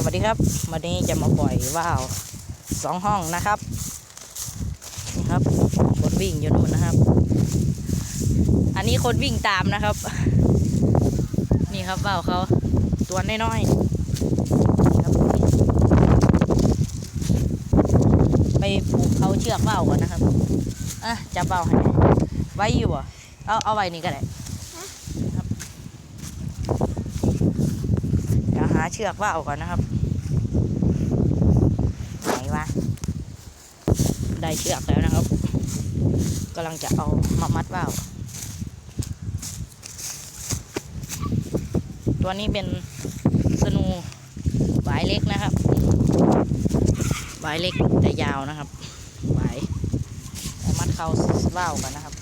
สวัสดีครับ วันนี้จะมาปล่อยว่าวสองห้องนะครับนี่ครับคนวิ่งอยู่นู่นนะครับ อันนี้คนวิ่งตามนะครับ นี่ครับว่าวเขาตัวน้อยๆครับไปผูกเขาเชือกว่าวก่อนนะครับอะจับว่าวให้ไว้อยู่บ่ะเอาเอาไว้นี่ก็ได้ครับ เดี๋ยวหาเชือกว่าวก่อนนะครับ ไหนวะ ได้เชือกแล้วนะครับกำลังจะเอามามัดว่าวตัวนี้เป็นสนูหวายเล็กนะครับหวายเล็กแต่ยาวนะครับหวายมัดเขาว่าวกันนะครับ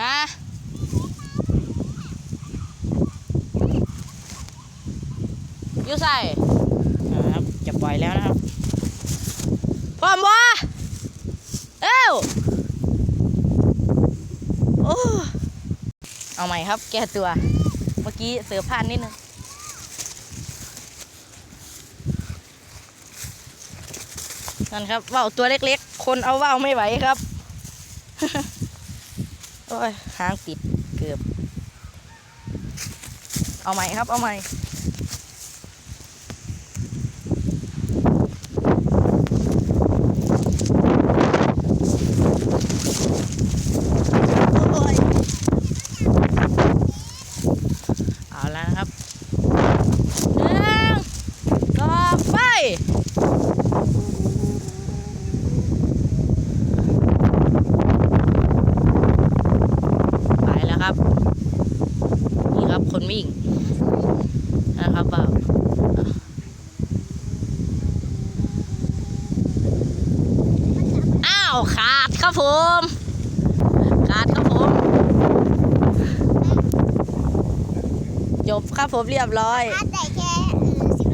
ฮะ อยูใส่นะครับจะปล่อยแล้วนะครับพร้อมวะเอ้วโอ้เอาใหม่ครับ แก้ตัว เมื่อกี้เสือพลาดนิดนึงนั่นครับว่าวตัวเล็กๆ คนเอาว่าวไม่ไหวครับ โอ้ยหางปิดเกือบ เอาใหม่ครับ เอาใหม่ โอ้ย เอาแล้วนะครับหนึ่งสอง ไปแล้วครับ นี่ครับคนวิ่งนะครับเปล่าวอ้าวขาดครับผมขาดครับผมจบครับผมเรียบร้อย ถ้าแต่แค่เออสิบ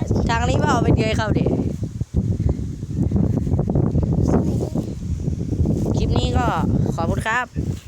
นี้ว่าเอาเป็นไงครับเด็คลิปนี้ก็ขอบคุณครับ